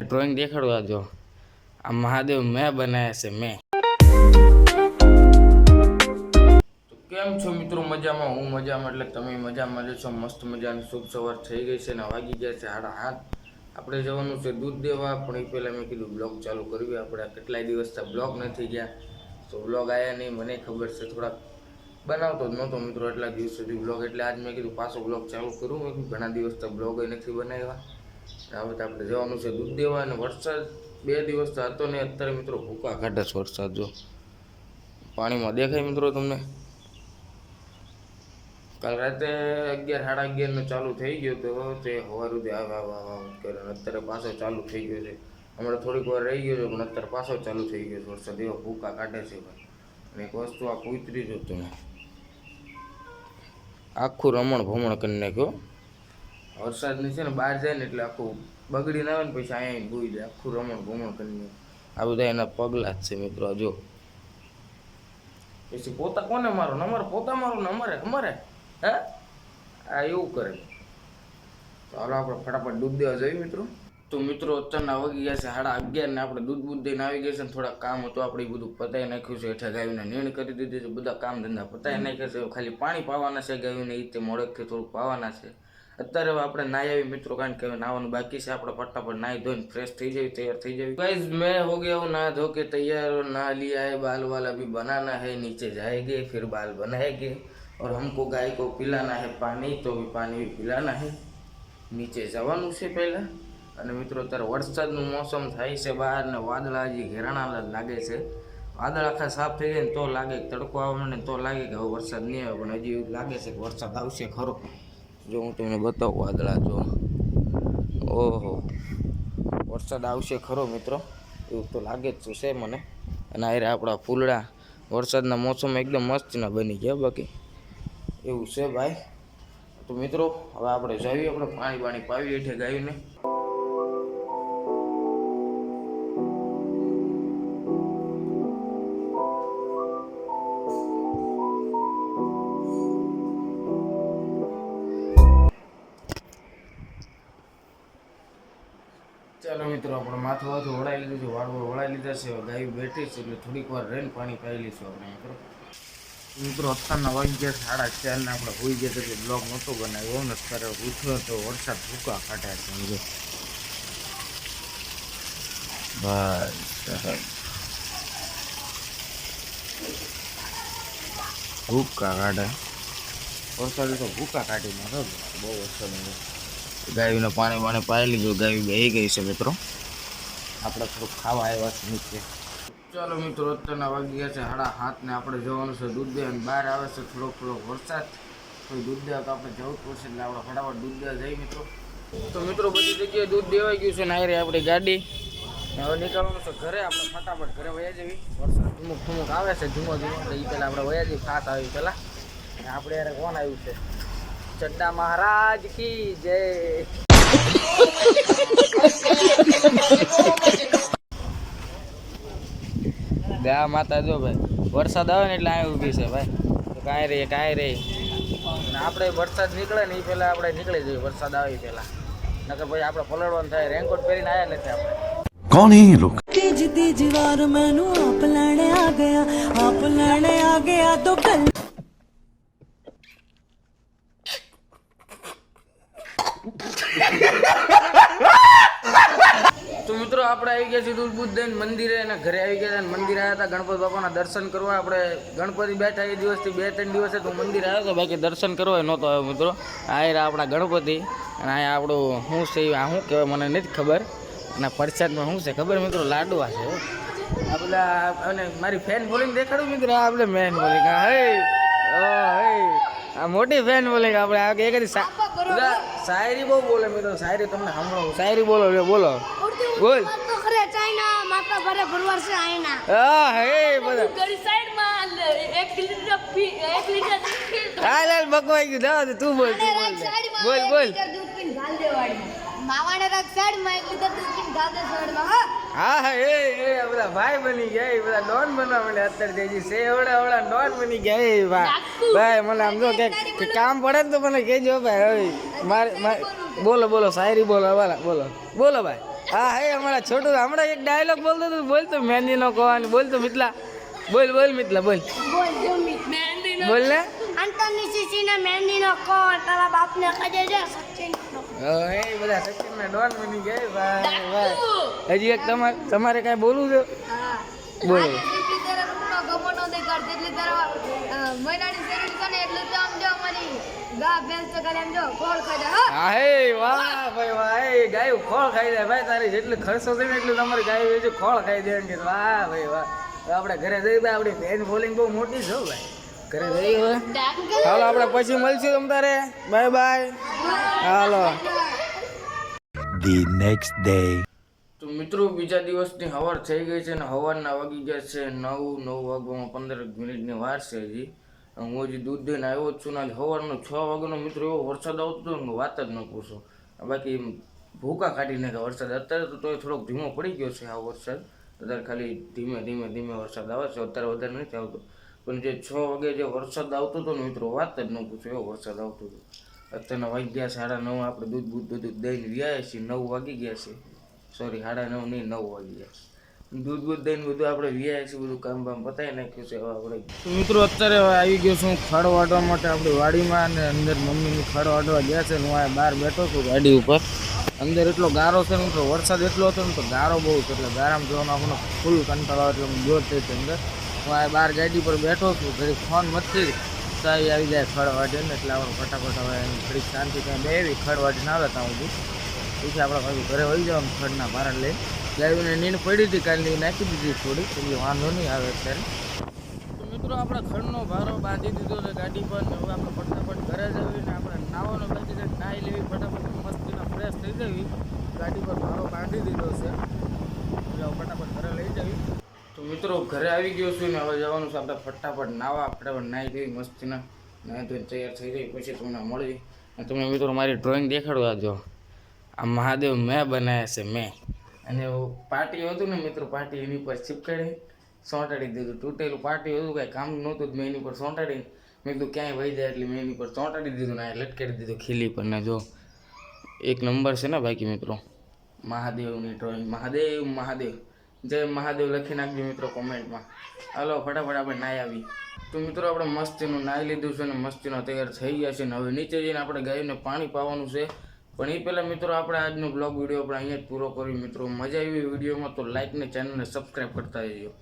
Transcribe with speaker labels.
Speaker 1: Drawing દેખાડવા જો આ મહાદેવ મેં બનાવ્યા છે મેં. કેમ છો મિત્રો? મજામાં? હું મજામાં, એટલે તમે મજામાં લેશો મસ્ત મજાની શુભ સવાર થઈ ગઈ છે ને વાગી ગયા છે સાડા હાથ આપણે જવાનું છે દૂધ દેવા, પણ એ પહેલાં મેં કીધું બ્લોગ ચાલુ કરવી. આપણે કેટલાય કેટલાય દિવસથી બ્લોગ નથી ગયા. તો બ્લોગ આવ્યા નહીં, મને ખબર છે થોડાક બનાવતો જ નહોતો મિત્રો એટલા દિવસ સુધી બ્લોગ એટલે આજ મેં કીધું પાછો બ્લોગ ચાલુ કરું. મેં ઘણા ઘણા તો બ્લોગ નથી બનાવ્યા. હવે તો આપણે જવાનું છે દૂધ દેવા અને વરસાદ. બે દિવસ તો હતો ને અત્યારે મિત્રો ભૂકા કાઢે છે વરસાદ જો. પાણીમાં દેખાય મિત્રો તમને? કાલ રાતે અગિયાર, સાડા અગિયારનો ચાલુ થઈ ગયો તો તે સવાર સુધી આવ આવ આવ કરે. અત્યારે પાછો ચાલુ થઈ ગયો છે. હમણાં થોડીક વાર રહી ગયો છે, પણ અત્યારે પાછો ચાલુ થઈ ગયો છે વરસાદ. એવો ભૂકા કાઢે છે ભાઈ. અને એક વસ્તુ આ કૂતરી જો તમે. આખું રમણ ભમણ કરી નાખ્યો. વરસાદની છે ને બહાર જાય ને એટલે આખું બગડીને આવે ને પછી અહીંયા ભૂઈ જાય. આખું રમણ ભમણ કરીને આ બધા એના પગલા જ છે મિત્રો, જો. પછી પોતા કોને મારો? નંબર પોતા મારો નંબર અમારે? હે? આ એવું કરે. ચાલો આપણે ફટાફટ ડૂબ દેવા જઈએ મિત્રો. તો મિત્રો અત્યારના વાગી ગયા છે સાડા અગિયાર ને આપણે દૂધ બૂધ દઈને આવી ગયા છે ને થોડા કામ હતું આપણે ઈ બધું પતાવી નાખ્યું છે હેઠા ગાયોને નીણ કરી દીધી છે બધા કામ ધંધા પતાવી નાખ્યા છે હવે ખાલી પાણી પાવાના છે ગાયોને એ તે મોડેકથી થોડુંક પાવાના છે અત્યારે હવે આપણે નાહી આવી મિત્રો કારણ કે હવે નાવાનું બાકી છે આપણે ફટાફટ નાહી ધોઈને ફ્રેશ થઈ જાય તૈયાર થઈ જાય गाइस मैं हो गया हूँ नहा धो के तैयार और नहा लिया है बाल वाल अभी बनाना है नीचे जाएंगे फिर बाल बनाएंगे और हमको गाय को पिलाना है पानी तो भी पानी भी पिलाना है નીચે જવાનું છે પહેલાં અને મિત્રો, અત્યારે વરસાદનું મોસમ થાય છે બહાર ને વાદળા હજી ઘેરાણા લાગે છે. વાદળ આખા સાફ થઈ જાય ને તો લાગે તડકો આવે ને તો લાગે કે હવે વરસાદ નહીં આવે. પણ હજી લાગે છે કે વરસાદ આવશે ખરો. જો હું તમને બતાવું વાદળા, જો. ઓહો. વરસાદ આવશે ખરો મિત્રો. એવું તો લાગે જ છે મને. અને આરે આપણા ફૂલડા. વરસાદના મોસમ એકદમ મસ્તના બની ગયા બાકી. એવું છે ભાઈ. તો મિત્રો, હવે આપણે જઈએ આપણે પાણી પાણી પાવી હેઠે ગાયને. ચાલો મિત્રો આપણે માથું માથું વળાઈ લીધું છે, વાળવો વળાઈ લીધા છે ગાયું બેઠી છે, એટલે થોડીક વાર રહીને પાણી પાઈ લઈશું આપણે મિત્રો. મિત્રો, અત્યારના વાગી ગયા સાડા ચાર ને આપણે હોઈ ગયા એટલે બ્લોગ નહોતો બનાવ્યો, ને અત્યારે ઉઠ્યો તો વરસાદ ભૂકા કાઢ્યા છે, સમજો. સાહેબ ભૂકા કાઢે વરસાદ તો ભૂકા કાઢી નાખો બહુ વરસાદ ગાયોને પાણી પાણી પાઈ લીધું, ગાય બેહી ગઈ છે મિત્રો. આપણે થોડુંક ખાવા આવ્યા છે નીચે. ચાલો મિત્રો, અત્યારના વાગી ગયા છે સાડા હાથને આપણે જવાનું છે દૂધ અને બહાર આવે છે થોડોક થોડોક વરસાદ. તો દૂધ દેવા તો આપણે જવું જ પડશે એટલે આપણે ફટાફટ દૂધ દેવા જઈએ મિત્રો. તો મિત્રો, બધી જગ્યાએ દૂધ દેવાઈ ગયું છે ને આયરે આપણી ગાડી. હવે નીકળવાનું છે ઘરે, આપણે ફટાફટ ઘરે વયા જવી. વરસાદ અમુક ધુમુક આવે છે, ધીમો ધીમો, તો એ પહેલાં આપણે વયા જઈએ, ખાસ આવી પહેલાં. આપણે યારે કોણ આવ્યું છે? ચડ્ડા મહારાજ કી જય. ગા માતા જો ભાઈ વરસાદ આવે ને એટલે અહીં ઊભી છે ભાઈ. કાંઈ રે કાંઈ રે. આપણે વરસાદ નીકળે ને એ પહેલાં આપણે નીકળી જઈએ વરસાદ આવે પહેલાં. નકર પછી આપણે પલળવાનું થાય રેનકોટ પહેરીને આવ્યા નથી આપણે.
Speaker 2: કોણ હે લોકો?
Speaker 3: તેજ તેજ વાર મેનું આપ લેણે આ ગયા આપ લેણે આ ગયા તો કલ
Speaker 1: તો મિત્રો, આપણે આવી ગયા છીએ દૂધ મંદિરે અને ઘરે આવી ગયા હતા મંદિરે આવ્યા હતા. ગણપતિ બાપાના દર્શન કરવા આપણે ગણપતિ બેઠા એ દિવસથી બે ત્રણ દિવસે તો મંદિર આવ્યો હતો. બાકી દર્શન કરવા નહોતો આવ્યો મિત્રો. આ આપણા ગણપતિ અને અહીંયા આપણું શું છે આ શું કહેવાય મને નથી ખબર. અને પ્રસાદમાં શું છે ખબર મિત્રો? લાડવા છે. આ બધા અને મારી ફેન બોલિંગ દેખાડું મિત્રો. આ આપણે મેન બોલિંગ હે હા. આ મોટી ફેન બોલિંગ આપણે આ એક જ શાયરી બહુ બોલે મિત્રો શાયરી તમને સાંભળો. શાયરી બોલો લ્યો, બોલો. બોલ.
Speaker 4: તો ખરે ચાઇના માતા ભરે ભરવાર છે આયના.
Speaker 1: હા હે બધા
Speaker 4: ઘરી સાઈડમાં એક લીટર પી એક લીટર
Speaker 1: હાલ લાલ બકવાઈ ગયું. દાવ તું બોલ બોલ બોલ બોલ.
Speaker 4: દૂધ પીને ઘાલ દેવાડી માવાને રાખ સાઈડમાં એક લીટર દૂધ પીને ઘાલ દે સાઈડમાં હા?
Speaker 1: હા હા એ એ બધા ભાઈ બની ગયા એ બધા ડોન બનવા માંડ્યા અત્યારે તેજી છે એવડા એવડા ડોન બની ગયા એ ભાઈ ભાઈ મને આમ જો કે કામ પડે ને તો મને કહેજો ભાઈ હવે મારે બોલો બોલો. શાયરી બોલો વાલા બોલો. બોલો ભાઈ. હા હે અમારા છોટું હમણાં એક ડાયલોગ બોલતો તું બોલતો મહેંદી નો કહેવાની બોલતો મિતલા બોલ બોલ મિતલા બોલ. બોલ ને.
Speaker 4: અંતરની શીશીને મહેંદીનો કોણ? તારા બાપને કહેજે છે. સચિન
Speaker 1: એ બધા સચિન ના ડોન બની ગયા ભાઈ ભાઈ. હજી એક તમારે તમારે કાંઈ બોલવું છે?
Speaker 4: હા.
Speaker 1: બોલો. આપણે ઘરે જઈ આપડી ફેન ફોલિંગ બહુ મોટી છે ભાઈ. ઘરે જઈ હવે. હાલો આપણે પછી મળશું તમારે બાય બાય. હાલો.
Speaker 2: ધી નેક્સ્ટ ડે
Speaker 1: તો મિત્રો બીજા દિવસની હવાર થઈ ગઈ છે ને હવારના વાગી ગયા છે નવ નવ વાગવામાં પંદર મિનિટની વાર છે હજી. હું હજી દૂધ દઈને આવ્યો જ છું ને સવારનો છ વાગ્યાનો મિત્રો એવો વરસાદ આવતો હતો ને વાત જ ન પૂછો. બાકી ભૂકા કાઢી નાખે વરસાદ. અત્યારે તો તોય થોડોક ધીમો પડી ગયો છે આ વરસાદ. અત્યારે ખાલી ધીમે ધીમે ધીમે વરસાદ આવે છે. અત્યારે વધારે નથી આવતો. પણ જે છ વાગે જે વરસાદ આવતો હતો ને મિત્રો, વાત જ ન પૂછો, એવો વરસાદ આવતો હતો. અત્યારના વાગી ગયા સાડા નવ, આપણે દૂધ બૂધ બધું દઈને વ્યાય છીએ, નવ વાગી ગયા છે. સોરી સાડા નવ નહીં, નવ વાગી ગયા દૂધ બૂધ દઈને બધું આપણે વ્યાય છીએ, બધું કામ બામ પતાવી નાખ્યું છે આપણે મિત્રો, અત્યારે હવે આવી ગયો છું ખડ વાટવા માટે, આપણી વાડીમાં અને અંદર મમ્મીની ખડ વાટવા ગયા છે હું આ બહાર બેઠો છું ગાડી ઉપર. અંદર એટલો ગારો છે મિત્રો, વરસાદ એટલો હતો ને તો ગારો બહુ છે, એટલે ગારામાં જોવાનો આપણને ફૂલ કંટાળો એટલે હું જોર થઈ છે અંદર. હું આ બહાર ગાડી પર બેઠો છું ઘડી ફોન મથી સાઈ આવી જાય ખડ વાટે ને એટલે આપણે ફટાફટ હવે ઘડી શાંતિ ત્યાં બેવી ખડ ના આવે ત્યાં સુધી. પછી આપણે પાછું ઘરે વહી જવાનું ખડના ભારણ લઈ ગાયોને નીંદ પડી હતી, કાલની નાખી દીધી થોડી એટલે વાંધો નહીં આવે અત્યારે. મિત્રો આપણે ખડનો ભારો બાંધી દીધો છે ગાડી પર હવે આપણે ફટાફટ ઘરે જવી ને આપણે નાવાનો બાકી નાહી લેવી, ફટાફટ મસ્તીના ફ્રેશ થઈ જવી. ગાડી પર ભારો બાંધી દીધો છે. એટલે ફટાફટ ઘરે લઈ જવી. મિત્રો, ઘરે આવી ગયો છું ને હવે જવાનું છે આપણે ફટાફટ નાવા. ફટાફટ નાહી ગઈ મસ્તીના નાહી ધોઈને તૈયાર થઈ ગઈ પછી તમને મળી. અને તમને મિત્રો મારી ડ્રોઈંગ દેખાડવા જો આ મહાદેવ મેં બનાવ્યા છે, મેં. અને પાર્ટી હતું ને મિત્રો પાર્ટી એની પર ચીપકાડી સોંટાડી દીધું. તૂટેલું પાર્ટી હતું, કાંઈ કામ નહોતું મેં એની પર સોંટાડી. મેં કીધું, ક્યાંય વહી જાય એટલે મેં એની પર ચોંટાડી દીધું ને લટકાડી દીધું ખીલી પર. ને જો, એક નંબર છે ને બાકી મિત્રો, મહાદેવની ડ્રોઈંગ મહાદેવ મહાદેવ. જય મહાદેવ લખી નાખજો મિત્રો કોમેન્ટમાં. હાલો, ફટાફટ આપણે નાહી આવી. તો મિત્રો, આપણે મસ્તીનું નાહી લીધું છે અને મસ્તીનો તૈયાર થઈ ગયા છે. ને હવે નીચે જઈને આપણે ગાયને પાણી પાવાનું છે. પણ એ પહેલાં મિત્રો, આપણે આજનો બ્લોગ વીડિયો આપણે અહીંયા જ પૂરો કર્યો મિત્રો, મજા આવી વિડીયોમાં, તો લાઇક ને ચેનલને સબસ્ક્રાઈબ કરતા જજો